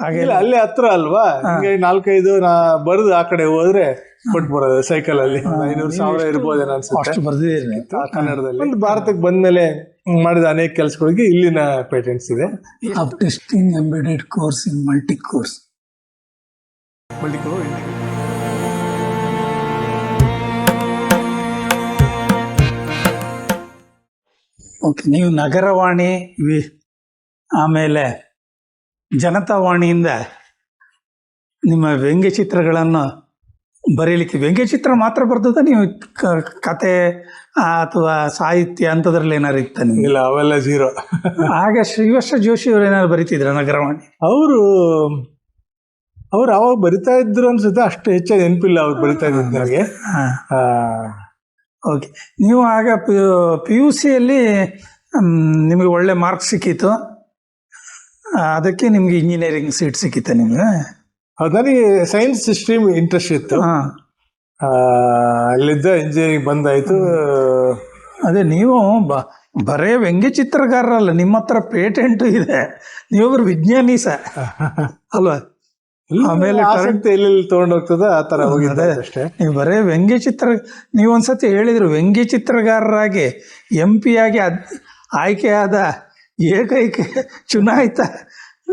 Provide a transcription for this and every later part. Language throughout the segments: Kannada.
ಹಾಗೆ ಇಲ್ಲ ಅಲ್ಲೇ ಹತ್ರ ಅಲ್ವಾ? ಹಿಂಗೆ ನಾಲ್ಕೈದು ನಾ ಬರೆದು ಆ ಕಡೆ ಹೋದ್ರೆ ಕೊಟ್ಟು ಬರೋದು ಸೈಕಲ್ ಅಲ್ಲಿ. ಐನೂರು ಸಾವಿರ ಇರ್ಬೋದೇನೋ ಅನ್ಸುತ್ತೆ? ಕನ್ನಡದಲ್ಲಿ. ಒಂದು ಭಾರತಕ್ಕೆ ಬಂದ್ಮೇಲೆ ಮಾಡಿದ ಅನೇಕ ಕೆಲಸಗಳಿಗೆ ಇಲ್ಲಿನ ಪೇಟೆಂಟ್ಸ್ ಇದೆ. Of testing embedded course in multi course multi course okay ನೀವು ನಗರವಾಣಿ ಆಮೇಲೆ ಜನತಾವಾಣಿಯಿಂದ ನಿಮ್ಮ ವ್ಯಂಗ್ಯಚಿತ್ರಗಳನ್ನು ಬರೀಲಿಕ್ಕೆ ವ್ಯಂಗ್ಯಚಿತ್ರ ಮಾತ್ರ ಬರ್ತದ? ನೀವು ಕತೆ ಅಥವಾ ಸಾಹಿತ್ಯ ಅಂಥದ್ರಲ್ಲಿ ಏನಾರು ಇತ್ತ ನಿಮ್ಗೆ? ಇಲ್ಲ ಅವೆಲ್ಲ ಜೀರೋ ಆಗ ಶ್ರೀವರ್ಷ ಜೋಶಿ ಅವ್ರು ಏನಾದ್ರು ಬರೀತಿದ್ರ ನಗರವಾಣಿ ಅವರು ಅವ್ರು ಅವಾಗ ಬರಿತಾ ಇದ್ರು ಅನ್ಸುತ್ತೆ ಅಷ್ಟು ಹೆಚ್ಚಾಗಿ ನೆನಪಿಲ್ಲ ಅವ್ರು ಬರಿತಾ ಇದ್ದು ನನಗೆ ಓಕೆ. ನೀವು ಆಗ ಪಿ ಯು ಸಿಯಲ್ಲಿ ನಿಮಗೆ ಒಳ್ಳೆ ಮಾರ್ಕ್ಸ್ ಸಿಕ್ಕಿತ್ತು. ಅದಕ್ಕೆ ನಿಮ್ಗೆ ಇಂಜಿನಿಯರಿಂಗ್ ಸೀಟ್ ಸಿಕ್ಕಿತ್ತು ನಿಮಗೆ? ಹೌದು ನನಗೆ ಸೈನ್ಸ್ ಸ್ಟ್ರೀಮ್ ಇಂಟ್ರೆಸ್ಟ್ ಇತ್ತು. ಹಾಂ. ಅಲ್ಲಿದ್ದ ಇಂಜಿನಿಯರಿಂಗ್ ಬಂದಾಯ್ತು. ಅದೇ ನೀವು ಬ ಬರೇ ವ್ಯಂಗ್ಯಚಿತ್ರಗಾರರಲ್ಲ ನಿಮ್ಮ ಹತ್ರ ಪೇಟೆಂಟು ಇದೆ. ನೀವೊಬ್ರು ವಿಜ್ಞಾನಿ ಸಹ ಅಲ್ವಾ? ಆಮೇಲೆ ಆಮೇಲೆ ಆಸಕ್ತಿ ಎಲ್ಲೆಲ್ಲಿ ತಗೊಂಡು ಹೋಗ್ತದ ಆ ತರ ಹೋಗಿದೆ. ಅಷ್ಟೇ. ನೀವು ಬರೇ ವ್ಯಂಗ್ಯಚಿತ್ರ ನೀವು ಒಂದ್ಸತಿ ಹೇಳಿದ್ರು ವ್ಯಂಗ್ಯಚಿತ್ರಗಾರರಾಗಿ ಎಂ ಪಿ ಆಗಿ ಅದ್ ಆಯ್ಕೆಯಾದ ಏಕೈಕ ಚುನಾಯಿತ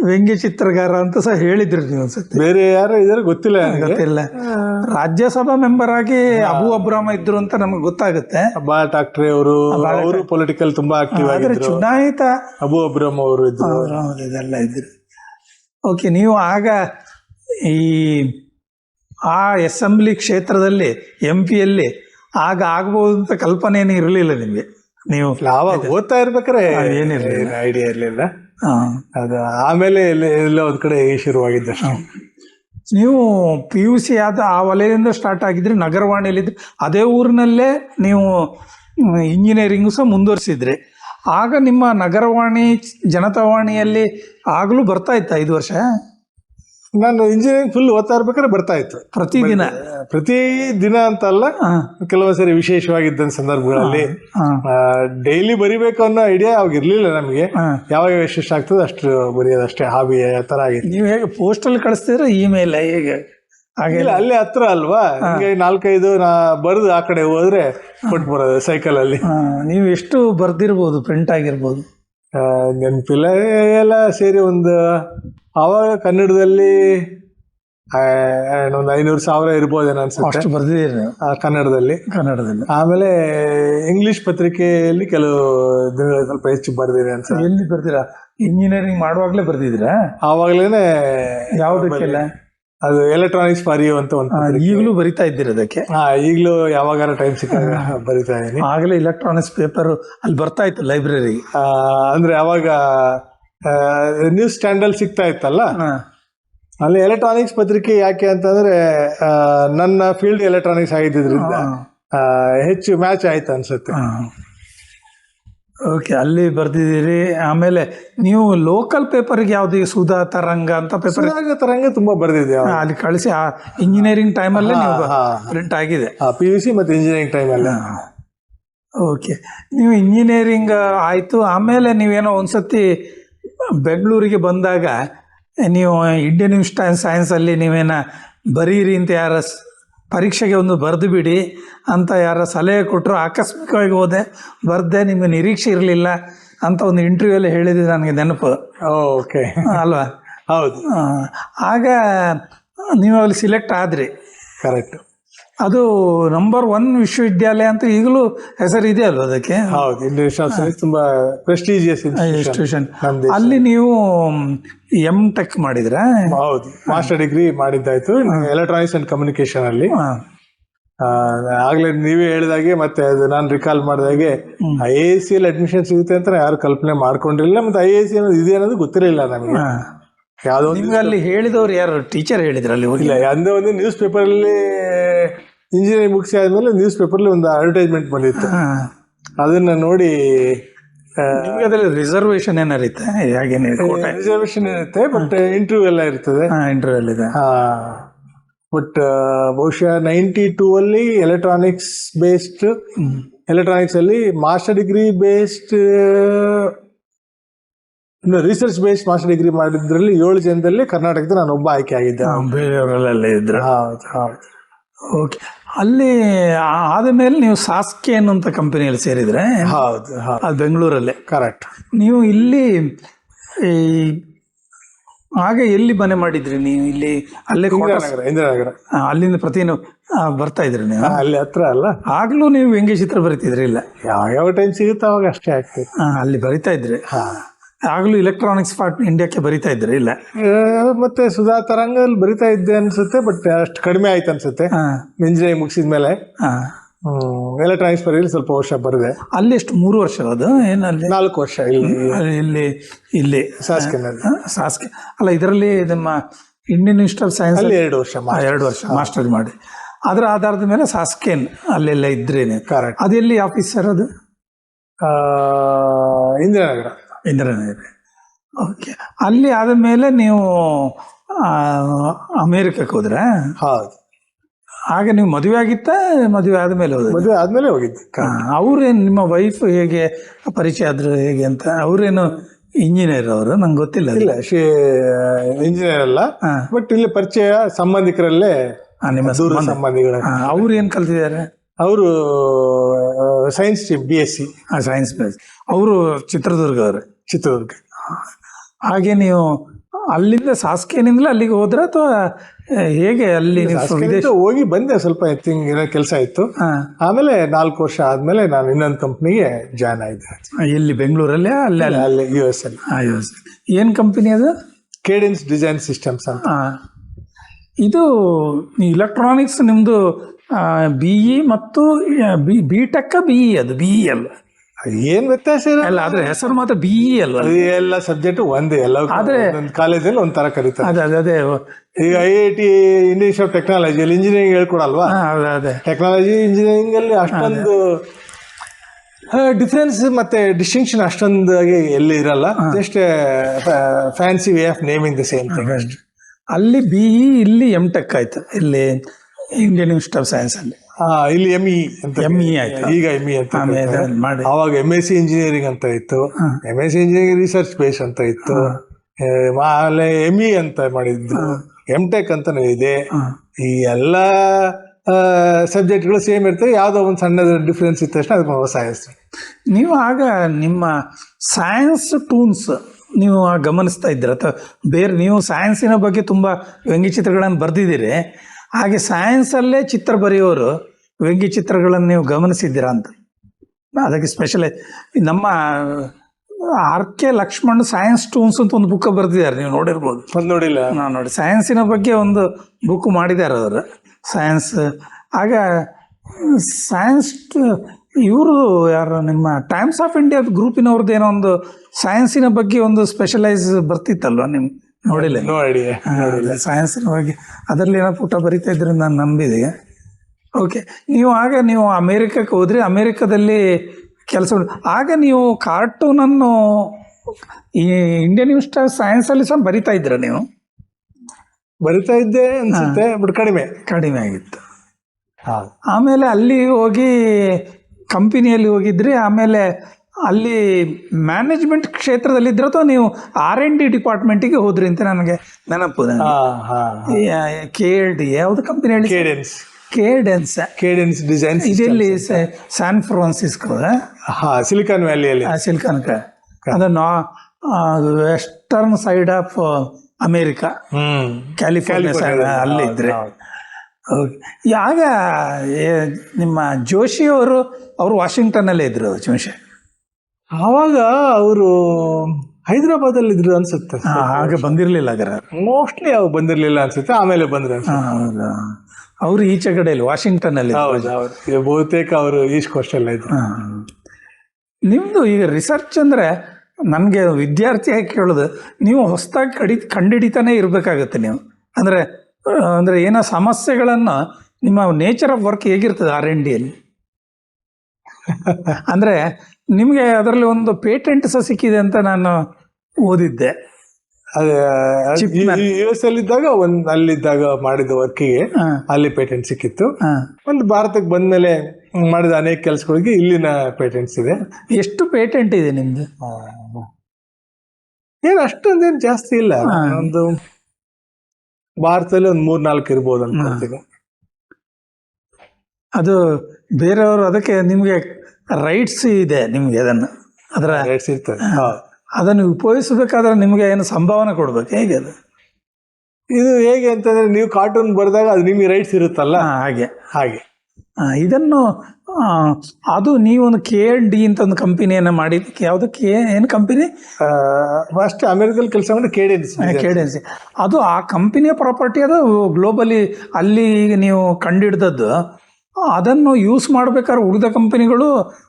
ವ್ಯಂಗ್ಯಚಿತ್ರಗಾರ ಅಂತ ಸಹ ಹೇಳಿದ್ರು ನೀವು ಅನ್ಸುತ್ತೆ ಬೇರೆ ಯಾರು ಇದಾರೆ? ಗೊತ್ತಿಲ್ಲ ಗೊತ್ತಿಲ್ಲ. ರಾಜ್ಯಸಭಾ ಮೆಂಬರ್ ಆಗಿ ಅಬು ಅಬ್ರಾಮ ಇದ್ರು ಅಂತ ನಮ್ಗೆ ಗೊತ್ತಾಗುತ್ತೆ. ಅಬ್ಬಾ ಠಾಕ್ರೆ ಅವರು ಅವರು ಪೊಲಿಟಿಕಲ್ ತುಂಬಾ ಆಕ್ಟಿವ್ ಆದ್ರೆ ಆಗಿದ್ರು. ಚುನಾಯಿತ ಅಬು ಅಬ್ರಾಮ್ ಅವರು ಇದ್ರು. ಇದೆಲ್ಲ ಇದ್ರು. ಓಕೆ ನೀವು ಆಗ ಈ ಆ ಅಸೆಂಬ್ಲಿ ಕ್ಷೇತ್ರದಲ್ಲಿ ಎಂ ಪಿಯಲ್ಲಿ ಆಗ ಆಗ್ಬೋದು ಅಂತ ಕಲ್ಪನೆ ಏನು ಇರಲಿಲ್ಲ ನಿಮಗೆ. ನೀವು ಅವಾಗ ಓದ್ತಾ ಇರ್ಬೇಕಾರೆ ಏನಿರ್ಲಿಲ್ಲ. ಐಡಿಯಾ ಇರ್ಲಿಲ್ಲ. ಅದು ಆಮೇಲೆ ಎಲ್ಲ- ಒಂದ್ ಕಡೆ ಶುರುವಾಗಿದ್ದ ನೀವು ಪಿ ಯು ಸಿ ಆದ ಆ ವಲಯದಿಂದ ಸ್ಟಾರ್ಟ್ ನಗರವಾಣಿಯಲ್ಲಿ ನಗರವಾಣಿಯಲ್ಲಿದ್ರಿ ಅದೇ ಊರಿನಲ್ಲೇ ನೀವು ಇಂಜಿನಿಯರಿಂಗು ಸಹ ಮುಂದುವರಿಸಿದ್ರಿ. ಆಗ ನಿಮ್ಮ ನಗರವಾಣಿ ಜನತಾವಾಣಿಯಲ್ಲಿ ಆಗಲೂ ಬರ್ತಾ ಇತ್ತ ಐದು ವರ್ಷ? ನಾನು ಇಂಜಿನಿಯರಿಂಗ್ ಫುಲ್ ಓದ್ತಾ ಇರ್ಬೇಕಾದ್ರೆ ಬರ್ತಾ ಇತ್ತು. ಪ್ರತಿದಿನ. ಪ್ರತಿ ದಿನ ಅಂತ ಅಲ್ಲ ಕೆಲವೊಂದ್ಸರಿ ವಿಶೇಷವಾಗಿದ್ದ ಸಂದರ್ಭಗಳಲ್ಲಿ ಡೈಲಿ ಬರಿಬೇಕು ಅನ್ನೋ ಐಡಿಯಾ ಅವಾಗ ಇರ್ಲಿಲ್ಲ ನಮಗೆ. ಯಾವಾಗ ವಿಶೇಷ ಆಗ್ತದೆ ಅಷ್ಟು ಬರೆಯೋದಷ್ಟೇ ಹಾಬಿ ಆ ತರ ಆಗಿತ್ತು. ನೀವು ಹೇಗೆ ಪೋಸ್ಟಲ್ಲಿ ಕಳಿಸ್ತಿದ್ರೆ ಇಮೇಲ್ ಹೇಗೆ? ಹಾಗೆ ಇಲ್ಲ ಅಲ್ಲೇ ಹತ್ರ ಅಲ್ವಾ? ಹಿಂಗೆ ನಾಲ್ಕೈದು ನಾ ಬರೆದು ಆ ಕಡೆ ಹೋದ್ರೆ ಕೊಟ್ಟು ಬರೋದು ಸೈಕಲ್ ಅಲ್ಲಿ. ನೀವು ಎಷ್ಟು ಬರ್ದಿರ್ಬೋದು ಪ್ರಿಂಟ್ ಆಗಿರ್ಬೋದು? ನೆನ್ಪಿಲ್ಲ ಎಲ್ಲ ಸೇರಿ ಒಂದು ಆವಾಗ ಕನ್ನಡದಲ್ಲಿ ಒಂದು ಐನೂರು ಸಾವಿರ ಇರ್ಬೋದೇನೋ ಅನ್ಸುತ್ತೆ. ಅಷ್ಟು ಬರ್ದಿದ್ದೀರಿ ಆ, ಕನ್ನಡದಲ್ಲಿ. ಕನ್ನಡದಲ್ಲಿ. ಆಮೇಲೆ ಇಂಗ್ಲಿಷ್ ಪತ್ರಿಕೆಯಲ್ಲಿ ಕೆಲವು ದಿನಗಳ ಸ್ವಲ್ಪ ಹೆಚ್ಚು ಬರ್ದಿದೆ ಅನ್ಸುತ್ತೆ ಎಲ್ಲಿ ಬರ್ತೀರಾ ಇಂಜಿನಿಯರಿಂಗ್ ಮಾಡುವಾಗಲೇ ಬರ್ದಿದ್ದೀರಾ? ಆವಾಗಲೇನೆ ಯಾವುದಕ್ಕೆಲ್ಲ? ಅದು ಎಲೆಕ್ಟ್ರಾನಿಕ್ಸ್ ಫಾರ್ ಯು ಅಂತ ಒಂದು ಈಗಲೂ ಬರಿತಾ ಇದ್ದೀರಿ ಅದಕ್ಕೆ? ಹಾ ಈಗಲೂ ಯಾವಾಗಾರ ಟೈಮ್ ಸಿಕ್ಕಾಗ ಬರಿತಾ ಇದ್ದೀನಿ. ಆಗಲೇ ಎಲೆಕ್ಟ್ರಾನಿಕ್ಸ್ ಪೇಪರ್ ಅಲ್ಲಿ ಬರ್ತಾ ಇತ್ತು ಲೈಬ್ರರಿ ಅಂದ್ರೆ ಅವಾಗ ನ್ಯೂಸ್ ಸ್ಟ್ಯಾಂಡಲ್ಲಿ ಸಿಗ್ತಾ ಇತ್ತಲ್ಲ? ಅಲ್ಲಿ ಎಲೆಕ್ಟ್ರಾನಿಕ್ಸ್ ಪತ್ರಿಕೆ ಯಾಕೆ ಅಂತಂದ್ರೆ ನನ್ನ ಫೀಲ್ಡ್ ಎಲೆಕ್ಟ್ರಾನಿಕ್ಸ್ ಆಗಿದ್ದರಿಂದ ಹೆಚ್ಚು ಮ್ಯಾಚ್ ಆಯ್ತು ಅನ್ಸುತ್ತೆ. ಓಕೆ ಅಲ್ಲಿ ಬರ್ದಿದ್ದೀರಿ. ಆಮೇಲೆ ನೀವು ಲೋಕಲ್ ಪೇಪರ್ಗೆ ಯಾವ್ದು ಈಗ ಸುಧಾ ತರಂಗ ಅಂತ ಪೇಪರ್ ಸುಧಾಗ ತರಂಗ ತುಂಬಾ ಬರ್ದಿದೆ ಅಲ್ಲಿ ಕಳಿಸಿ. ಆ ಇಂಜಿನಿಯರಿಂಗ್ ಟೈಮಲ್ಲೇ ನೀವು ಪ್ರಿಂಟ್ ಆಗಿದೆ. ಪಿ ಯು ಸಿ ಮತ್ತೆ ಇಂಜಿನಿಯರಿಂಗ್ ಟೈಮ್ ಅಲ್ಲಿ. ಓಕೆ ನೀವು ಇಂಜಿನಿಯರಿಂಗ್ ಆಯಿತು. ಆಮೇಲೆ ನೀವೇನೋ ಒಂದ್ಸತಿ ಬೆಂಗಳೂರಿಗೆ ಬಂದಾಗ ನೀವು ಇಂಡಿಯನ್ ಇನ್ಸ್ಟಿಟ್ಯೂಟ್ ಸೈನ್ಸಲ್ಲಿ ನೀವೇನ ಬರೀರಿ ಅಂತ ಯಾರ ಸ್- ಪರೀಕ್ಷೆಗೆ ಒಂದು ಬರೆದು ಬಿಡಿ ಅಂತ ಯಾರ ಸಲಹೆ ಕೊಟ್ಟರು ಆಕಸ್ಮಿಕವಾಗಿ ಹೋದೆ. ಬರ್ದೆ ನಿಮಗೆ ನಿರೀಕ್ಷೆ ಇರಲಿಲ್ಲ ಅಂತ ಒಂದು ಇಂಟರ್ವ್ಯೂಲ್ಲಿ ಹೇಳಿದ್ದು ನನಗೆ ನೆನಪು. ಓಕೆ ಅಲ್ವಾ? ಹೌದು. ಆಗ ನೀವು ಅಲ್ಲಿ ಸಿಲೆಕ್ಟ್ ಆದ್ರಿ. ಕರೆಕ್ಟ್ ಅದು ನಂಬರ್ ಒನ್ ವಿಶ್ವವಿದ್ಯಾಲಯ ಅಂತ ಈಗಲೂ ಹೆಸರು ಇದೆ ಅಲ್ವಾ ಅದಕ್ಕೆ? ಹೌದು ಸೈನ್ಸ್ ತುಂಬಾ ಪ್ರೆಸ್ಟೀಜಿಯಸ್ ಇನ್ಸ್ಟಿಟ್ಯೂಷನ್ ಅಲ್ಲಿ ನೀವು ಎಂ ಟೆಕ್ ಮಾಡಿದ್ರ? ಹೌದು ಮಾಸ್ಟರ್ ಡಿಗ್ರಿ ಮಾಡಿದ್ದಾಯ್ತು ಎಲೆಕ್ಟ್ರಾನಿಕ್ಸ್ ಅಂಡ್ ಕಮ್ಯುನಿಕೇಶನ್ ಅಲ್ಲಿ. ಆಗ್ಲೇ ನೀವೇ ಹೇಳಿದಾಗೆ ಮತ್ತೆ ಅದು ನಾನು ರಿಕಾಲ್ ಮಾಡಿದಾಗೆ ಐ ಎ ಸಿ ಅಲ್ಲಿ ಅಡ್ಮಿಷನ್ ಸಿಗುತ್ತೆ ಅಂತ ಯಾರು ಕಲ್ಪನೆ ಮಾಡ್ಕೊಂಡಿರಲಿಲ್ಲ ಮತ್ತೆ ಐ ಎ ಸಿ ಅನ್ನೋದು ಇದೆ ಅನ್ನೋದು ಗೊತ್ತಿರಲಿಲ್ಲ ನಮಗೆ. ಯಾವ್ದೋ ಅಲ್ಲಿ ಹೇಳಿದವ್ರು ಯಾರು? ಟೀಚರ್ ಹೇಳಿದ್ರಲ್ಲಿ ಇಲ್ಲ ಒಂದೇ ಒಂದು ನ್ಯೂಸ್ ಪೇಪರ್ ಅಲ್ಲಿ ಇಂಜಿನಿಯರಿಂಗ್ ಮುಗಿಸಿ ಆದ್ಮೇಲೆ ನ್ಯೂಸ್ ಪೇಪರ್ ಅಲ್ಲಿ ಒಂದು ಅಡ್ವರ್ಟೈಸ್ಮೆಂಟ್ ಬಂದಿತ್ತು. ಅದನ್ನ ನೋಡಿ ಅದರಲ್ಲಿ ರಿಸರ್ವೇಶನ್ ಏನಾರಿತ್ತ ಹೇಗೇನೆ ರಿಸರ್ವೇಶನ್ ಇರುತ್ತೆ ಬಟ್ ಇಂಟರ್ವ್ಯೂ ಎಲ್ಲ ಇರ್ತದೆ. ಇಂಟರ್ವ್ಯೂ ಇದೆ. ಬಟ್ ಬಹುಶಃ ನೈಂಟಿ ಟೂ ಅಲ್ಲಿ ಎಲೆಕ್ಟ್ರಾನಿಕ್ಸ್ ಬೇಸ್ಡ್ ಎಲೆಕ್ಟ್ರಾನಿಕ್ಸ್ ಅಲ್ಲಿ ಮಾಸ್ಟರ್ ಡಿಗ್ರಿ ಬೇಸ್ಡ್ ಇನ್ನು ರಿಸರ್ಚ್ ಬೇಸ್ಡ್ ಮಾಸ್ಟರ್ ಡಿಗ್ರಿ ಮಾಡಿದ್ರಲ್ಲಿ ಏಳು ಜನದಲ್ಲಿ ಕರ್ನಾಟಕದ ನಾನು ಒಬ್ಬ ಆಯ್ಕೆ ಆಗಿದ್ದೆ. ಬೇರೆಯವರೆಲ್ಲ ಇದ್ರು? ಹೌದು ಹೌದು. ಓಕೆ ಅಲ್ಲಿ ಆದ ಆದಮೇಲೆ ನೀವು ಸಾಸ್ಕೆ ಅನ್ನುವಂಥ ಕಂಪನಿಯಲ್ಲಿ ಸೇರಿದ್ರೆ ಹೌದು ಅದು ಬೆಂಗಳೂರಲ್ಲೇ. ಕರೆಕ್ಟ್ ನೀವು ಇಲ್ಲಿ ಈ ಹಾಗೆ ಎಲ್ಲಿ ಮನೆ ಮಾಡಿದ್ರಿ ನೀವು? ಇಲ್ಲಿ ಅಲ್ಲೇ ಇಂದಿರಾನಗರ ಇಂದಿರಾನಗರ. ಅಲ್ಲಿಂದ ಪ್ರತಿನು ಬರ್ತಾ ಇದ್ರಿ ನೀವು? ಅಲ್ಲಿ ಹತ್ರ ಅಲ್ಲ. ಆಗಲೂ ನೀವು ವ್ಯಂಗ್ಯ ಚಿತ್ರ ಬರಿತಿದ್ರಿ ಇಲ್ಲ? ಯಾವ ಯಾವ ಟೈಮ್ ಸಿಗುತ್ತೆ ಅವಾಗ ಅಷ್ಟೇ ಆಗ್ತದೆ. ಅಲ್ಲಿ ಬರಿತಾ ಇದ್ರಿ. ಹಾ. ಆಗ್ಲೂ ಎಲೆಕ್ಟ್ರಾನಿಕ್ಸ್ ಪಾರ್ಟ್ ಇಂಡಿಯಾಕ್ಕೆ ಬರಿತಾ ಇದ್ರಿ ಇಲ್ಲ? ಮತ್ತೆ ಸುಧಾ ತರಂಗಲ್ಲಿ ಬರಿತಾ ಇದ್ದೆ ಅನ್ಸುತ್ತೆ ಬಟ್ ಅಷ್ಟು ಕಡಿಮೆ ಆಯ್ತು ಅನ್ಸುತ್ತೆ. ಇಂಜಿನಿಯರಿಂಗ್ ಮುಗಿಸಿದ್ಮೇಲೆ. ಮೇಲೆ ಎಲೆಕ್ಟ್ರಾನಿಕ್ಸ್ ಬರೀಲಿ ಸ್ವಲ್ಪ ವರ್ಷ ಬರೆದೆ. ಅಲ್ಲಿ ಎಷ್ಟು ಮೂರು ವರ್ಷ ಅದು? ಏನಲ್ಲಿ ನಾಲ್ಕು ವರ್ಷ ಇಲ್ಲಿ. ಇಲ್ಲಿ ಇಲ್ಲಿ. ಸಾಸ್ಕಿನಲ್ಲಿ. ಸಾಸ್ಕೆ. ಅಲ್ಲ ಇದರಲ್ಲಿ ನಮ್ಮ ಇಂಡಿಯನ್ ಇನ್ಸ್ಟಿಟ್ಯೂಟ್ ಆಫ್ ಸೈನ್ಸ್ ಅಲ್ಲಿ ಎರಡು ವರ್ಷ ಎರಡು ವರ್ಷ ಮಾಸ್ಟರ್ ಮಾಡಿ. ಅದರ ಆಧಾರದ ಮೇಲೆ ಸಾಸ್ಕೇನ್ ಅಲ್ಲೆಲ್ಲ ಇದ್ರೇನೆ. ಕರೆಕ್ಟ್ ಅದೆಲ್ಲಿ ಆಫೀಸ್ ಸರ್ ಅದು? ಇಂದಿರಾನಗರ. ಇಂದಿರಾನಗರ ಓಕೆ ಅಲ್ಲಿ ಆದ ಮೇಲೆ ನೀವು ಅಮೇರಿಕಕ್ಕೆ ಹೋದ್ರೆ? ಹೌದು. ಆಗ ನೀವು ಮದುವೆ ಆಗಿತ್ತ ಮದುವೆ ಆದಮೇಲೆ ಹೋದ್ರೆ ಮದುವೆ ಆದಮೇಲೆ ಹೋಗಿದ್ದೆ. ಅವ್ರೇನು ನಿಮ್ಮ ವೈಫ್ ಹೇಗೆ ಪರಿಚಯ ಆದ್ರು ಹೇಗೆ ಅಂತ ಅವರೇನು ಇಂಜಿನಿಯರ್ ಅವರು? ನಂಗೆ ಗೊತ್ತಿಲ್ಲ ಇಲ್ಲ ಶೇ ಇಂಜಿನಿಯರ್ ಅಲ್ಲ. ಬಟ್ ಇಲ್ಲಿ ಪರಿಚಯ ಸಂಬಂಧಿಕರಲ್ಲೇ ನಿಮ್ಮ ಸಂಬಂಧಿಗಳ ಅವ್ರು ಏನು ಕಲ್ತಿದ್ದಾರೆ? ಅವರು science B S C science base ಅವರು ಚಿತ್ರದುರ್ಗ ಅವರು ಚಿತ್ರದುರ್ಗ. ಹಾಗೆ ನೀವು ಅಲ್ಲಿಂದ ಸಾಸ್ಕೇನಿಂದಲೇ ಅಲ್ಲಿಗೆ ಹೋದ್ರೆ ಅಥವಾ ಹೇಗೆ ಅಲ್ಲಿ ಹೋಗಿ ಬಂದೆ ಸ್ವಲ್ಪ ತಿಂಗ್ ಇರೋ ಕೆಲಸ ಇತ್ತು. ಆಮೇಲೆ ನಾಲ್ಕು ವರ್ಷ ಆದ್ಮೇಲೆ ನಾನು ಇನ್ನೊಂದು ಕಂಪ್ನಿಗೆ ಜಾಯ್ನ್ ಆಯ್ತು ಎಲ್ಲಿ ಬೆಂಗಳೂರಲ್ಲಿ ಅಲ್ಲೇ ಅಲ್ಲ? ಅಲ್ಲಿ ಯು ಎಸ್ ಅಲ್ಲಿ. ಏನು ಕಂಪ್ನಿ ಅದು? ಕೇಡೆನ್ಸ್ ಡಿಸೈನ್ ಸಿಸ್ಟಮ್ಸ್ ಅಂತ. ಇದು ಇಲೆಕ್ಟ್ರಾನಿಕ್ಸ್ ನಿಮ್ಮದು ಬಿ ಇ ಮತ್ತು ಬಿ ಬಿ ಟೆಕ್ಕ ಬಿ ಇ ಅದು ಬಿ ಇ ಅಲ್ಲ ಏನ್ ವ್ಯತ್ಯಾಸ ಇಲ್ಲ? ಅಲ್ಲ ಆದ್ರೆ ಹೆಸರು ಮಾತ್ರ ಬಿ ಇ ಅದು ಎಲ್ಲ ಸಬ್ಜೆಕ್ಟ್ ಒಂದೇ ಎಲ್ಲ ಆದ್ರೆ ಕಾಲೇಜಲ್ಲಿ ಒಂಥರ ಕರೀತಾರೆ. ಅದೇ ಅದೇ ಅದೇ. ಈಗ I I T Indian of ಟೆಕ್ನಾಲಜಿಯಲ್ಲಿ engineering ಹೇಳ್ಕೊಡಲ್ವಾ? ಹಾ, ಅದೇ ಅದೇ. ಟೆಕ್ನಾಲಜಿ ಇಂಜಿನಿಯರಿಂಗ್ ಅಲ್ಲಿ ಅಷ್ಟೊಂದು ಡಿಫ್ರೆನ್ಸ್ ಮತ್ತೆ ಡಿಸ್ಟಿಂಕ್ಷನ್ ಅಷ್ಟೊಂದು ಎಲ್ಲಿ ಇರಲ್ಲ. Just fancy way of naming the same thing ಅಲ್ಲಿ ಬಿ ಇ ಇಲ್ಲಿ ಎಂ ಟೆಕ್ ಆಯ್ತು. ಇಲ್ಲಿ ಇಂಡಿಯನ್ ಇನ್ಸ್ಟಿಟ್ಯೂಟ್ ಆಫ್ ಸೈನ್ಸ್ ಅಲ್ಲಿ. ಇಲ್ಲಿ ಎಂ ಇ ಅಂತ ಎಂ ಇ ಆಯ್ತು. ಈಗ ಎಂ ಇ ಅಂತ ಆಮೇಲೆ ಮಾಡಿ. ಅವಾಗ ಎಂ ಎಸ್ ಸಿ ಇಂಜಿನಿಯರಿಂಗ್ ಅಂತ ಇತ್ತು. M S C engineering research base ಅಂತ ಇತ್ತು. ಆಮೇಲೆ ಎಂ ಇ ಅಂತ ಮಾಡಿದ್ದು. ಎಂ ಟೆಕ್ ಅಂತಾನು ಇದೆ. ಈ ಎಲ್ಲ ಸಬ್ಜೆಕ್ಟ್ಗಳು ಸೇಮ್ ಇರ್ತವೆ. ಯಾವುದೋ ಒಂದು ಸಣ್ಣ ಡಿಫ್ರೆನ್ಸ್ ಇತ್ತು ತಕ್ಷಣ ಅದಕ್ಕೆ ಸೈನ್ಸ್ ನೀವು ಆಗ ನಿಮ್ಮ ಸೈನ್ಸ್ ಟೂನ್ಸ್ ನೀವು ಗಮನಿಸ್ತಾ ಇದ್ದೀರ? ಅಥವಾ ಬೇರೆ ನೀವು ಸೈನ್ಸಿನ ಬಗ್ಗೆ ತುಂಬ ವ್ಯಂಗ್ಯಚಿತ್ರಗಳನ್ನು ಬರೆದಿದ್ದೀರಿ. ಹಾಗೆ ಸೈನ್ಸಲ್ಲೇ ಚಿತ್ರ ಬರೆಯೋರು ವ್ಯಂಗ್ಯ ಚಿತ್ರಗಳನ್ನು ನೀವು ಗಮನಿಸಿದ್ದೀರಾ ಅಂತ. ಅದಕ್ಕೆ ಸ್ಪೆಷಲ್ ನಮ್ಮ R K Laxman science toons ಅಂತ ಒಂದು ಬುಕ್ ಬರೆದಿದ್ದಾರೆ ನೀವು ನೋಡಿರ್ಬೋದು. ಬಂದ್ ನೋಡಿಲ್ಲ. ನಾನು ನೋಡಿ. ಸೈನ್ಸಿನ ಬಗ್ಗೆ ಒಂದು ಬುಕ್ ಮಾಡಿದ್ದಾರೆ ಅವರು. ಸೈನ್ಸ್ ಆಗ ಸೈನ್ಸ್ ಇವರು ಯಾರು ನಿಮ್ಮ ಟೈಮ್ಸ್ ಆಫ್ ಇಂಡಿಯಾ ಗ್ರೂಪಿನವ್ರದ್ದು ಏನೋ ಒಂದು ಸೈನ್ಸಿನ ಬಗ್ಗೆ ಒಂದು ಸ್ಪೆಷಲೈಸ್ ಬರ್ತಿತ್ತಲ್ವ ನಿಮ್ ನೋಡಿಲ್ಲ. ನೋ ಐಡಿಯಾ ಸೈನ್ಸಿನ ಬಗ್ಗೆ ಅದರಲ್ಲಿ ಏನೋ ಪುಟ ಬರಿತಾ ಇದ್ರೆ ನಾನು ನಂಬಿದೆ. ಓಕೆ ನೀವು ಆಗ ನೀವು ಅಮೇರಿಕಕ್ಕೆ ಹೋದ್ರಿ ಅಮೇರಿಕದಲ್ಲಿ ಕೆಲಸ ಆಗ ನೀವು ಕಾರ್ಟೂನನ್ನು ಈ ಇಂಡಿಯನ್ ಇನ್ಸ್ಟಿಟ್ಯೂಟ್ ಸೈನ್ಸ್ ಸೈನ್ಸಲ್ಲಿ ಸಹ ಬರಿತಾ ಇದ್ರ ನೀವು? ಬರಿತಾ ಇದ್ದೆ ಅನ್ಸುತ್ತೆ ಬಟ್ ಕಡಿಮೆ. ಕಡಿಮೆ ಆಗಿತ್ತು. ಆಮೇಲೆ ಅಲ್ಲಿ ಹೋಗಿ ಕಂಪನಿಯಲ್ಲಿ ಹೋಗಿದ್ರಿ ಆಮೇಲೆ ಅಲ್ಲಿ ಮ್ಯಾನೇಜ್ಮೆಂಟ್ ಕ್ಷೇತ್ರದಲ್ಲಿದ್ದರೆ ಅಥವಾ ನೀವು ಆರ್ ಎನ್ ಡಿ ಡಿಪಾರ್ಟ್ಮೆಂಟಿಗೆ ಹೋದ್ರಿ ಅಂತ ನನಗೆ ನೆನಪು ಕೆ ಡಿ ಯಾವುದು ಕಂಪನಿ ಹೇಳಿ? Cadence Cadence Cadence designs ಇದೆಲ್ಲಿ ಸ್ಯಾನ್ ಫ್ರಾನ್ಸಿಸ್ಕೋ ಹಾ ಸಿಲಿಕಾನ್ ವ್ಯಾಲಿಯಲ್ಲಿ ಸಿಲಿಕಾನ್ ಅದು ನಾ western side of America California side ಅಲ್ಲಿ ಇದ್ರೆ. ಆಗ ನಿಮ್ಮ ಜೋಶಿ ಅವರು ಅವರು ವಾಷಿಂಗ್ಟನ್ನಲ್ಲೇ ಇದ್ರು ಜೋಶಿ. ಆವಾಗ ಅವರು ಹೈದರಾಬಾದ್ ಅಲ್ಲಿ ಇದ್ರು ಅನ್ಸುತ್ತೆ ಹಾಗೆ ಆಗ ಬಂದಿರಲಿಲ್ಲ ಅದರ ಮೋಸ್ಟ್ಲಿ ಅವ್ರು ಬಂದಿರಲಿಲ್ಲ ಅನ್ಸುತ್ತೆ ಆಮೇಲೆ ಬಂದ್ರೆ ಅವರು ಈಚೆ ಕಡೆಯಲ್ಲಿ ಇಲ್ಲಿ ವಾಷಿಂಗ್ಟನ್ ಅಲ್ಲಿ ಬಹುತೇಕ ಅವರು ಈಸ್ಟ್ ಕೋಸ್ಟ್ ಎಲ್ಲ ಇದ್ರು. ನಿಮ್ಮದು ಈಗ ರಿಸರ್ಚ್ ಅಂದ್ರೆ ನನಗೆ ವಿದ್ಯಾರ್ಥಿಯಾಗಿ ಕೇಳೋದು ನೀವು ಹೊಸದಾಗಿ ಕಡಿ ಕಂಡಿಡಿತಾನೆ ಇರಬೇಕಾಗತ್ತೆ ನೀವು. ಅಂದರೆ ಅಂದರೆ ಏನೋ ಸಮಸ್ಯೆಗಳನ್ನು ನಿಮ್ಮ ನೇಚರ್ ಆಫ್ ವರ್ಕ್ ಹೇಗಿರ್ತದೆ ಆರ್ ಎನ್ ಡಿಯಲ್ಲಿ ಅಂದರೆ ನಿಮಗೆ ಅದರಲ್ಲಿ ಒಂದು ಪೇಟೆಂಟ್ ಸಹ ಸಿಕ್ಕಿದೆ ಅಂತ ನಾನು ಓದಿದ್ದೆ. ಯು ಎಸ್ ಅಲ್ಲಿ ಇದ್ದಾಗ ಒಂದ್ ಅಲ್ಲಿದ್ದಾಗ ಮಾಡಿದ ವರ್ಕಿಗೆ ಅಲ್ಲಿ ಪೇಟೆಂಟ್ ಸಿಕ್ಕಿತ್ತು. ಒಂದು ಭಾರತಕ್ಕೆ ಬಂದ್ಮೇಲೆ ಮಾಡಿದ ಅನೇಕ ಕೆಲಸಗಳಿಗೆ ಇಲ್ಲಿನ ಪೇಟೆಂಟ್ಸ್ ಇದೆ. ಎಷ್ಟು ಪೇಟೆಂಟ್ ಇದೆ ನಿಮ್ಮದು ಏನು ಅಷ್ಟೊಂದೇನ್ ಜಾಸ್ತಿ ಇಲ್ಲ. ಒಂದು ಭಾರತದಲ್ಲಿ ಒಂದು ಮೂರ್ ನಾಲ್ಕು ಇರ್ಬೋದು ಅಂತ ಅದು ಬೇರೆಯವರು ಅದಕ್ಕೆ ನಿಮಗೆ ರೈಟ್ಸ್ ಇದೆ ನಿಮಗೆ ಅದನ್ನು. ಅದರ ರೈಟ್ಸ್ ಇರ್ತದೆ. ಅದನ್ನು ಉಪಯೋಗಿಸಬೇಕಾದ್ರೆ ನಿಮಗೆ ಏನು ಸಂಭಾವನೆ ಕೊಡ್ಬೇಕು? ಹೇಗೆ ಅದು? ಇದು ಹೇಗೆ ಅಂತಂದ್ರೆ ನೀವು ಕಾರ್ಟೂನ್ ಬರೆದಾಗ ಅದು ನಿಮಗೆ ರೈಟ್ಸ್ ಇರುತ್ತಲ್ಲ? ಹಾಗೆ. ಹಾಗೆ. ಇದನ್ನು ಅದು ನೀವೊಂದು ಕೆ ಎಲ್ ಡಿ ಅಂತ ಒಂದು ಕಂಪನಿಯನ್ನು ಮಾಡಿದ್ದಕ್ಕೆ ಯಾವುದಕ್ಕೆ ಏನು ಕಂಪನಿ ಫಸ್ಟ್ ಅಮೆರಿಕದಲ್ಲಿ ಕೆಲಸ ಮಾಡಿ ಕೆಡೆನ್ಸಿ ಕೆಡೆನ್ಸಿ ಅದು ಆ ಕಂಪನಿಯ ಪ್ರಾಪರ್ಟಿ ಅದು ಗ್ಲೋಬಲಿ ಅಲ್ಲಿ ಈಗ ನೀವು ಕಂಡಿಡ್ದದ್ದು. ಅದನ್ನು ಯೂಸ್ ಮಾಡ್ಬೇಕಾದ್ರೆ ಉಳಿದ ಕಂಪನಿಗಳು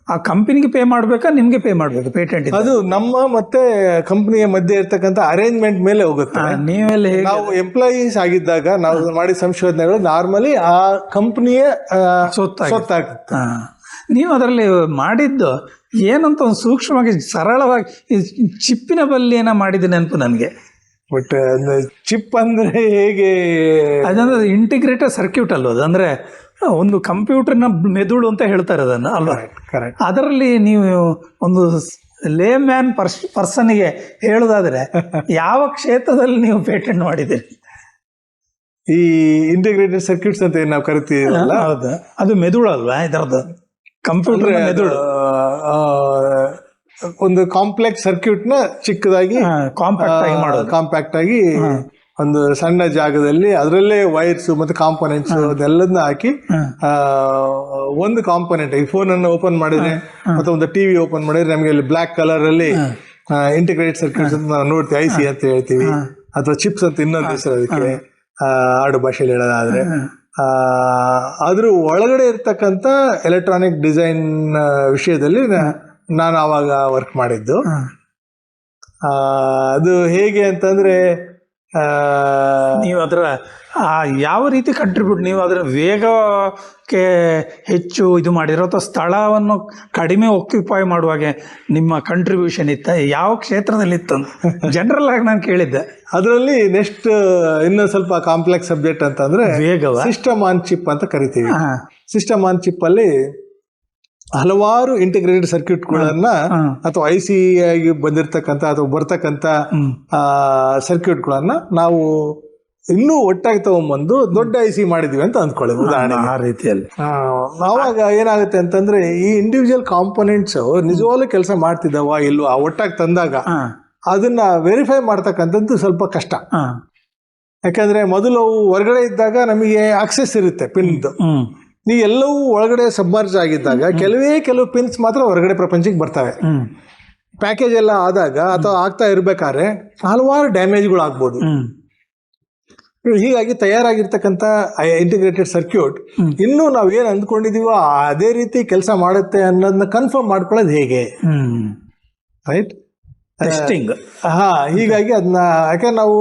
ಆ ಕಂಪನಿಗೆ ಪೇ ಮಾಡಬೇಕಾ ನಿಮಗೆ ಪೇ ಮಾಡ್ಬೇಕು ಪೇಟೆಂಟ್ ಅದು ನಮ್ಮ ಮತ್ತೆ ಕಂಪನಿಯ ಮಧ್ಯೆ ಇರತಕ್ಕಂತ ಅರೇಂಜ್ಮೆಂಟ್ ಮೇಲೆ ಹೋಗುತ್ತೆ. ನೀವೆಲ್ಲ ನಾವು ಎಂಪ್ಲಾಯೀಸ್ ಆಗಿದ್ದಾಗ ನಾವು ಮಾಡಿದ ಸಂಶೋಧನೆಗಳು ನಾರ್ಮಲಿ ಆ ಕಂಪನಿಯ ಸೊತ್ತಾಗಿ. ಸೊತ್ತಾಗುತ್ತೆ. ನೀವು ಅದರಲ್ಲಿ ಮಾಡಿದ್ದು ಏನಂತ ಒಂದು ಸೂಕ್ಷ್ಮವಾಗಿ ಸರಳವಾಗಿ ಚಿಪ್ಪಿನ ಬಲ್ಲಿಯನ್ನ ಮಾಡಿದ್ದೆ ನೆನಪು ನನಗೆ. ಬಟ್ ಚಿಪ್ ಅಂದ್ರೆ ಹೇಗೆ? ಅದಂದ್ರೆ ಇಂಟಿಗ್ರೇಟೆಡ್ ಸರ್ಕ್ಯೂಟ್ ಅಲ್ವ ಅದಂದ್ರೆ ಅಂದ್ರೆ ಒಂದು ಕಂಪ್ಯೂಟರ್ನ ಮೆದುಳು ಅಂತ ಹೇಳ್ತಾರೆ ಅದನ್ನು ಅಲ್ವಾ? ಕರೆಕ್ಟ್ ಅದರಲ್ಲಿ ನೀವು ಒಂದು ಲೇ ಮ್ಯಾನ್ ಪರ್ಸ್ ಪರ್ಸನ್ಗೆ ಹೇಳೋದಾದ್ರೆ ಯಾವ ಕ್ಷೇತ್ರದಲ್ಲಿ ನೀವು ಪೇಟೆಂಟ್ ಮಾಡಿದ್ದೀರಿ? ಈ ಇಂಟಿಗ್ರೇಟೆಡ್ ಸರ್ಕ್ಯೂಟ್ಸ್ ಅಂತ ಏನ್ ನಾವು ಕರಿತೀವಲ್ಲ? ಹೌದು. ಅದು ಮೆದುಳು ಅಲ್ವಾ ಇದರದ್ದು? ಕಂಪ್ಯೂಟರ್ ಮೆದುಳು. ಒಂದು ಕಾಂಪ್ಲೆಕ್ಸ್ ಸರ್ಕ್ಯೂಟ್ನ ಚಿಕ್ಕದಾಗಿ ಕಾಂಪ್ಯಾಕ್ಟ್ ಆಗಿ ಮಾಡೋದು. ಕಾಂಪ್ಯಾಕ್ಟ್ ಆಗಿ ಒಂದು ಸಣ್ಣ ಜಾಗದಲ್ಲಿ ಅದರಲ್ಲೇ ವೈರ್ಸ್ ಮತ್ತೆ ಕಾಂಪೊನೆಂಟ್ಸ್ ಅದೆಲ್ಲದನ್ನ ಹಾಕಿ ಒಂದು ಕಾಂಪೊನೆಂಟ್ ಈ ಫೋನ್ ಅನ್ನು ಓಪನ್ ಮಾಡಿದ್ರೆ ಮತ್ತೆ ಒಂದು ಟಿವಿ ಓಪನ್ ಮಾಡಿದ್ರೆ ನಮಗೆ ಅಲ್ಲಿ ಬ್ಲಾಕ್ ಕಲರ್ ಅಲ್ಲಿ ಇಂಟಿಗ್ರೇಟ್ ಸರ್ಕ್ಯೂಟ್ಸ್ ಅಂತ ನಾವು ನೋಡ್ತೀವಿ ಐ ಸಿ ಅಂತ ಹೇಳ್ತೀವಿ. ಅಥವಾ ಚಿಪ್ಸ್ ಅಂತ ಇನ್ನೊಂದು ಹೆಸರು ಅದಕ್ಕೆ ಆಡು ಭಾಷೆಯಲ್ಲಿ ಹೇಳೋದಾದ್ರೆ. ಆ, ಅದ್ರ ಒಳಗಡೆ ಇರ್ತಕ್ಕಂಥ ಎಲೆಕ್ಟ್ರಾನಿಕ್ ಡಿಸೈನ್ ವಿಷಯದಲ್ಲಿ ನಾನು ಆವಾಗ ವರ್ಕ್ ಮಾಡಿದ್ದು. ಆ, ಅದು ಹೇಗೆ ಅಂತಂದ್ರೆ ನೀವು ಅದರ ಯಾವ ರೀತಿ ಕಂಟ್ರಿಬ್ಯೂಟ್ ನೀವು ಅದರ ವೇಗಕ್ಕೆ ಹೆಚ್ಚು ಇದು ಮಾಡಿರೋ ಅಥವಾ ಸ್ಥಳವನ್ನು ಕಡಿಮೆ ಆಕ್ಯುಪೈ ಮಾಡುವಾಗೆ ನಿಮ್ಮ ಕಂಟ್ರಿಬ್ಯೂಷನ್ ಇತ್ತ? ಯಾವ ಕ್ಷೇತ್ರದಲ್ಲಿ ಇತ್ತು ಜನರಲ್ ಆಗಿ ನಾನು ಕೇಳಿದ್ದೆ. ಅದರಲ್ಲಿ ನೆಕ್ಸ್ಟ್ ಇನ್ನೊಂದು ಸ್ವಲ್ಪ ಕಾಂಪ್ಲೆಕ್ಸ್ ಸಬ್ಜೆಕ್ಟ್ ಅಂತಂದ್ರೆ ವೇಗ ಸಿಸ್ಟಮ್ ಆನ್ ಚಿಪ್ ಅಂತ ಕರಿತೀವಿ. ಸಿಸ್ಟಮ್ ಆನ್ ಚಿಪ್ ಅಲ್ಲಿ ಹಲವಾರು ಇಂಟಿಗ್ರೇಟೆಡ್ ಸರ್ಕ್ಯೂಟ್ಗಳನ್ನ ಅಥವಾ ಐ ಸಿ ಆಗಿ ಬಂದಿರತಕ್ಕಂಥ ಅಥವಾ ಬರ್ತಕ್ಕಂಥ ಸರ್ಕ್ಯೂಟ್ ಸರ್ಕ್ಯೂಟ್ಗಳನ್ನ ನಾವು ಇನ್ನೂ ಒಟ್ಟಾಗಿ ತಗೊಂಬಂದು ದೊಡ್ಡ ಐ ಸಿ ಮಾಡಿದ್ವಿ ಅಂತ ಅಂದ್ಕೊಳ್ಳಿ ಉದಾಹರಣೆ ಆ ರೀತಿಯಲ್ಲಿ. ಆವಾಗ ಏನಾಗುತ್ತೆ ಅಂತಂದ್ರೆ ಈ ಇಂಡಿವಿಜುವಲ್ ಕಾಂಪೊನೆಂಟ್ಸ್ ನಿಜವಾಗ್ಲೂ ಕೆಲಸ ಮಾಡ್ತಿದ್ದಾವ ಇಲ್ವಾ ಒಟ್ಟಾಗಿ ತಂದಾಗ ಅದನ್ನ ವೆರಿಫೈ ಮಾಡ್ತಕ್ಕಂಥದ್ದು ಸ್ವಲ್ಪ ಕಷ್ಟ. ಯಾಕಂದ್ರೆ ಮೊದಲು ಅವು ಹೊರಗಡೆ ಇದ್ದಾಗ ನಮಗೆ ಆಕ್ಸೆಸ್ ಇರುತ್ತೆ ಪಿನ್ದು. ನೀವು ಎಲ್ಲವೂ ಒಳಗಡೆ ಸಬ್ಮರ್ಜ್ ಆಗಿದ್ದಾಗ ಕೆಲವೇ ಕೆಲವು ಪಿನ್ಸ್ ಮಾತ್ರ ಹೊರಗಡೆ ಪ್ರಪಂಚಕ್ಕೆ ಬರ್ತವೆ. ಪ್ಯಾಕೇಜ್ ಎಲ್ಲ ಆದಾಗ ಅಥವಾ ಆಗ್ತಾ ಇರಬೇಕಾದ್ರೆ ಹಲವಾರು ಡ್ಯಾಮೇಜ್ಗಳು ಆಗ್ಬೋದು. ಹೀಗಾಗಿ ತಯಾರಾಗಿರ್ತಕ್ಕಂಥ ಇಂಟಿಗ್ರೇಟೆಡ್ ಸರ್ಕ್ಯೂಟ್. ಇನ್ನೂ ನಾವು ಏನು ಅಂದ್ಕೊಂಡಿದೀವೋ ಅದೇ ರೀತಿ ಕೆಲಸ ಮಾಡುತ್ತೆ ಅನ್ನೋದನ್ನ ಕನ್ಫರ್ಮ್ ಮಾಡ್ಕೊಳ್ಳೋದು ಹೇಗೆ. ರೈಟ್ ಟೆಸ್ಟಿಂಗ್ ಹಾ ಹೀಗಾಗಿ ಅದನ್ನ ಯಾಕೆ ನಾವು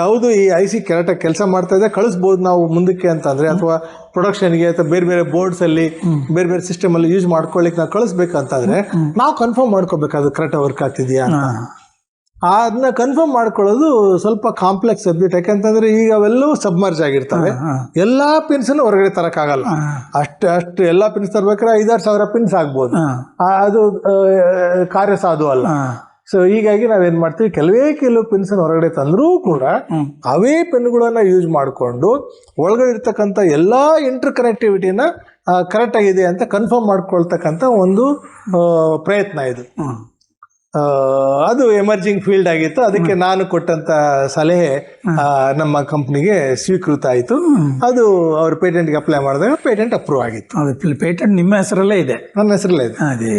ಹೌದು ಈ ಐ ಸಿ ಕರೆಕ್ಟಾಗಿ ಕೆಲಸ ಮಾಡ್ತಾ ಇದೆ ಕಳಿಸ್ಬೋದು ನಾವು ಮುಂದಕ್ಕೆ ಅಂತಂದ್ರೆ ಅಥವಾ ಪ್ರೊಡಕ್ಷನ್ಗೆ ಅಥವಾ ಬೇರೆ ಬೇರೆ ಬೋರ್ಡ್ಸ್ ಅಲ್ಲಿ ಬೇರೆ ಬೇರೆ ಸಿಸ್ಟಮ್ ಅಲ್ಲಿ ಯೂಸ್ ಮಾಡ್ಕೊಳ್ಳಿಕ್ಕೆ ನಾವು ಕಳಿಸ್ಬೇಕಂತಂದ್ರೆ ನಾವು ಕನ್ಫರ್ಮ್ ಮಾಡ್ಕೋಬೇಕು ಅದು ಕರೆಕ್ಟ್ ವರ್ಕ್ ಆಗ್ತಿದೆಯಾ ಅದನ್ನ ಕನ್ಫರ್ಮ್ ಮಾಡ್ಕೊಳ್ಳೋದು ಸ್ವಲ್ಪ ಕಾಂಪ್ಲೆಕ್ಸ್ ಸಬ್ಜೆಕ್ಟ್ ಯಾಕಂತಂದ್ರೆ ಈಗ ಅವೆಲ್ಲವೂ ಸಬ್ಮರ್ಜ್ ಆಗಿರ್ತವೆ. ಎಲ್ಲಾ ಪಿನ್ಸ್ ಹೊರಗಡೆ ತರಕಾಗಲ್ಲ ಅಷ್ಟು ಅಷ್ಟು ಎಲ್ಲಾ ಪಿನ್ಸ್ ತರ್ಬೇಕಾದ್ರೆ ಐದಾರು ಸಾವಿರ ಪಿನ್ಸ್ ಆಗ್ಬೋದು. ಅದು ಕಾರ್ಯ ಸಾಧು ಅಲ್ಲ. ಸೊ ಹೀಗಾಗಿ ನಾವೇನ್ ಮಾಡ್ತೀವಿ? ಕೆಲವೇ ಕೆಲವು ಪಿನ್ಸ್ ಹೊರಗಡೆ ತಂದ್ರೂ ಕೂಡ ಅವೇ ಪೆನ್ಗಳನ್ನ ಯೂಸ್ ಮಾಡಿಕೊಂಡು ಒಳಗಡೆ ಇರ್ತಕ್ಕಂಥ ಎಲ್ಲಾ ಇಂಟರ್ ಕನೆಕ್ಟಿವಿಟಿನ ಕರೆಕ್ಟ್ ಆಗಿದೆ ಅಂತ ಕನ್ಫರ್ಮ್ ಮಾಡ್ಕೊಳ್ತಕ್ಕಂಥ ಒಂದು ಪ್ರಯತ್ನ ಇದು. ಅದು ಎಮರ್ಜಿಂಗ್ ಫೀಲ್ಡ್ ಆಗಿತ್ತು. ಅದಕ್ಕೆ ನಾನು ಕೊಟ್ಟಂತ ಸಲಹೆ ನಮ್ಮ ಕಂಪ್ನಿಗೆ ಸ್ವೀಕೃತ ಆಯಿತು. ಅದು ಅವ್ರ ಪೇಟೆಂಟ್ಗೆ ಅಪ್ಲೈ ಮಾಡಿದಾಗ ಪೇಟೆಂಟ್ ಅಪ್ರೂವ್ ಆಗಿತ್ತು. ಅದು ಪೇಟೆಂಟ್ ನಿಮ್ಮ ಹೆಸರಲ್ಲೇ ಇದೆ. ನನ್ನ ಹೆಸರಲ್ಲೇ ಇದೆ. ಅದೇ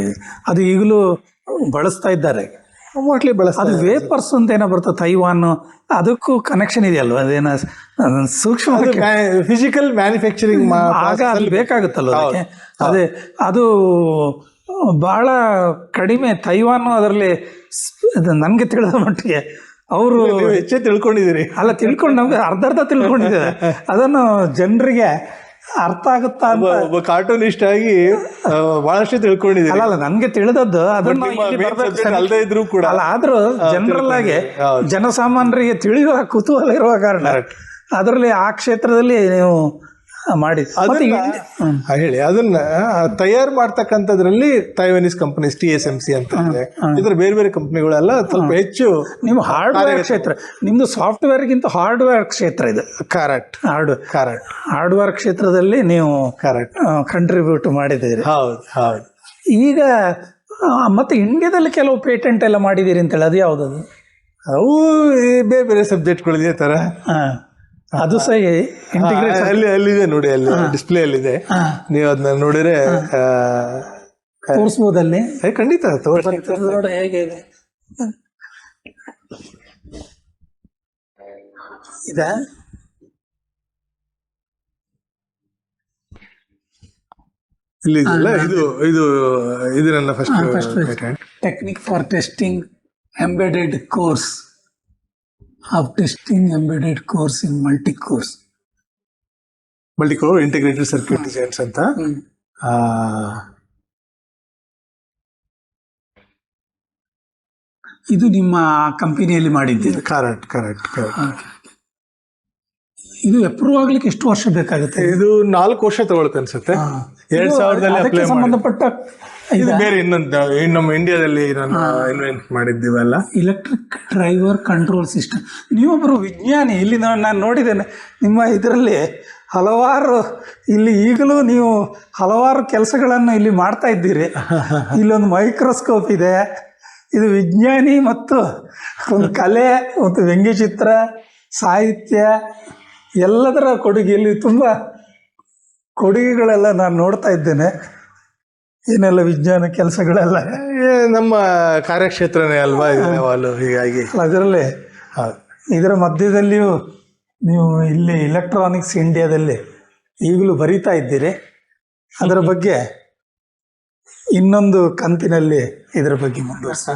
ಅದು ಈಗಲೂ ಬಳಸ್ತಾ ಇದ್ದಾರೆ. ಮೋಸ್ಟ್ಲಿ ಬಳಸ್ತಾ ಅದು ವೇಪರ್ಸ್ ಅಂತ ಏನೋ ಬರ್ತದೆ ತೈವಾನ್ ಅದಕ್ಕೂ ಕನೆಕ್ಷನ್ ಇದೆಯಲ್ವ? ಅದೇನ ಸೂಕ್ಷ್ಮ ಫಿಸಿಕಲ್ ಮ್ಯಾನುಫ್ಯಾಕ್ಚರಿಂಗ್ ಆಗ ಅಲ್ಲಿ ಬೇಕಾಗುತ್ತಲ್ಲ ಅದಕ್ಕೆ? ಅದೇ ಅದು ಬಹಳ ಕಡಿಮೆ ತೈವಾನ್ ಅದರಲ್ಲಿ ನನಗೆ ತಿಳಿದ ಮಟ್ಟಿಗೆ ಅವರು ಹೆಚ್ಚೇ ತಿಳ್ಕೊಂಡಿದ್ದೀರಿ. ಅಲ್ಲ ತಿಳ್ಕೊಂಡು ನಮ್ಗೆ ಅರ್ಧ ಅರ್ಧ ತಿಳ್ಕೊಂಡಿದ್ದಾರೆ. ಅದನ್ನು ಜನರಿಗೆ ಅರ್ಥ ಆಗುತ್ತಾ ಅಂತ. ಒಬ್ಬ ಕಾರ್ಟೂನಿಸ್ಟ್ ಆಗಿ ಬಹಳಷ್ಟು ತಿಳ್ಕೊಂಡಿದ್ದೀನಿ ಅಲ್ಲ ನನ್ಗೆ ತಿಳಿದದ್ದು ಅದನ್ನು ಅಲ್ಲದೆ ಇದ್ರೂ ಕೂಡ. ಅಲ್ಲ ಆದ್ರೂ ಜನರಲ್ ಆಗಿ ಜನಸಾಮಾನ್ಯರಿಗೆ ತಿಳಿಯುವ ಕುತೂಹಲ ಇರುವ ಕಾರಣ ಅದರಲ್ಲಿ ಆ ಕ್ಷೇತ್ರದಲ್ಲಿ ನೀವು ಮಾಡಿ ಹೇಳಿ. ಅದನ್ನ ತಯಾರು ಮಾಡ್ತಕ್ಕಂಥದ್ರಲ್ಲಿ Taiwanese companies T S M C ಅಂತ ಇದೆ. ಇದ್ರ ಬೇರೆ ಬೇರೆ ಕಂಪ್ನಿಗಳೆಲ್ಲ ಸ್ವಲ್ಪ ಹೆಚ್ಚು ನಿಮ್ಮ ಹಾರ್ಡ್ವೇರ್ ಕ್ಷೇತ್ರ. ನಿಮ್ದು ಸಾಫ್ಟ್ವೇರ್ಗಿಂತ ಹಾರ್ಡ್ವೇರ್ ಕ್ಷೇತ್ರ ಇದು. ಕರೆಕ್ಟ್ ಹಾರ್ಡ್ ಕರೆಕ್ಟ್ ಹಾರ್ಡ್ವೇರ್ ಕ್ಷೇತ್ರದಲ್ಲಿ ನೀವು ಕರೆಕ್ಟ್ ಕಂಟ್ರಿಬ್ಯೂಟ್ ಮಾಡಿದ್ದೀರಿ. ಹೌದು ಹೌದು. ಈಗ ಮತ್ತೆ ಇಂಡಿಯಾದಲ್ಲಿ ಕೆಲವು ಪೇಟೆಂಟ್ ಎಲ್ಲ ಮಾಡಿದ್ದೀರಿ ಅಂತೇಳಿ ಅದು ಯಾವುದದು? ಅವು ಈ ಬೇರೆ ಬೇರೆ ಸಬ್ಜೆಕ್ಟ್ಗಳಿದೆ ಥರ ತರ. ಹಾ. ಅದು ಸಹ ಇಂಟಿಗ್ರೇಟ್ ಅಲ್ಲಿ ಅಲ್ಲಿದೆ ನೋಡಿ ಅಲ್ಲಿ ಡಿಸ್ಪ್ಲೇ ಅಲ್ಲಿದೆ. ನೀವು ಅದನ್ನ ನೋಡಿದ್ರೆ ತೋರಿಸ್ಬೋದಲ್ಲಿ ಖಂಡಿತ. ನೋಡಿ ಹೇಗೆ ಇದೆ? ಇದಾ? ಇಲ್ಲಿ ಇದು ಇದು ಇದು ನನ್ನ first technique for testing embedded cores of testing embedded cores in multi cores multicore integrated circuit designs ಅಂತ? ಆ, ಇದು ನಿಮ್ಮ ಕಂಪನಿಯಲ್ಲಿ ಮಾಡಿದ್ದೀರಿ ಕರೆಕ್ಟ್ ಕರೆಕ್ಟ್ ಕರೆಕ್ಟ್ ಇದು ಅಪ್ರೂವ್ ಆಗ್ಲಿಕ್ಕೆ ಎಷ್ಟು ವರ್ಷ ಬೇಕಾಗುತ್ತೆ? ಇದು ನಾಲ್ಕು ವರ್ಷ ತಗೊಳುತ್ತೆ ಅನ್ಸುತ್ತೆ. ಎರಡ್ ಸಂಬಂಧಪಟ್ಟ ಇದು ಬೇರೆ ಇನ್ನೊಂದು ಇನ್ನು ನಮ್ಮ ಇಂಡಿಯಾದಲ್ಲಿ ನಾನು ಇನ್ವೆಂಟ್ ಮಾಡಿದ್ದೀವಲ್ಲ. ಇಲೆಕ್ಟ್ರಿಕ್ ಡ್ರೈವರ್ ಕಂಟ್ರೋಲ್ ಸಿಸ್ಟಮ್ ನೀವೊಬ್ಬರು ವಿಜ್ಞಾನಿ ಇಲ್ಲಿ ನಾನು ನಾನು ನೋಡಿದ್ದೇನೆ ನಿಮ್ಮ ಇದರಲ್ಲಿ ಹಲವಾರು ಇಲ್ಲಿ ಈಗಲೂ ನೀವು ಹಲವಾರು ಕೆಲಸಗಳನ್ನು ಇಲ್ಲಿ ಮಾಡ್ತಾ ಇದ್ದೀರಿ. ಇಲ್ಲೊಂದು ಮೈಕ್ರೋಸ್ಕೋಪ್ ಇದೆ. ಇದು ವಿಜ್ಞಾನಿ ಮತ್ತು ಒಂದು ಕಲೆ ಮತ್ತು ವ್ಯಂಗ್ಯಚಿತ್ರ ಸಾಹಿತ್ಯ ಎಲ್ಲದರ ಕೊಡುಗೆ. ಇಲ್ಲಿ ತುಂಬ ಕೊಡುಗೆಗಳೆಲ್ಲ ನಾನು ನೋಡ್ತಾ ಇದ್ದೇನೆ. ಏನೆಲ್ಲ ವಿಜ್ಞಾನ ಕೆಲಸಗಳೆಲ್ಲ? ಏ, ನಮ್ಮ ಕಾರ್ಯಕ್ಷೇತ್ರನೇ ಅಲ್ವಾ ಇದು? ಹೀಗಾಗಿ. ಅದರಲ್ಲಿ ಹೌದು. ಇದರ ಮಧ್ಯದಲ್ಲಿಯೂ ನೀವು ಇಲ್ಲಿ ಎಲೆಕ್ಟ್ರಾನಿಕ್ಸ್ ಇಂಡಿಯಾದಲ್ಲಿ ಈಗಲೂ ಬರೀತಾ ಇದ್ದೀರಿ. ಅದರ ಬಗ್ಗೆ ಇನ್ನೊಂದು ಕಂತಿನಲ್ಲಿ ಇದರ ಬಗ್ಗೆ ಮುಂದುವರಿಸ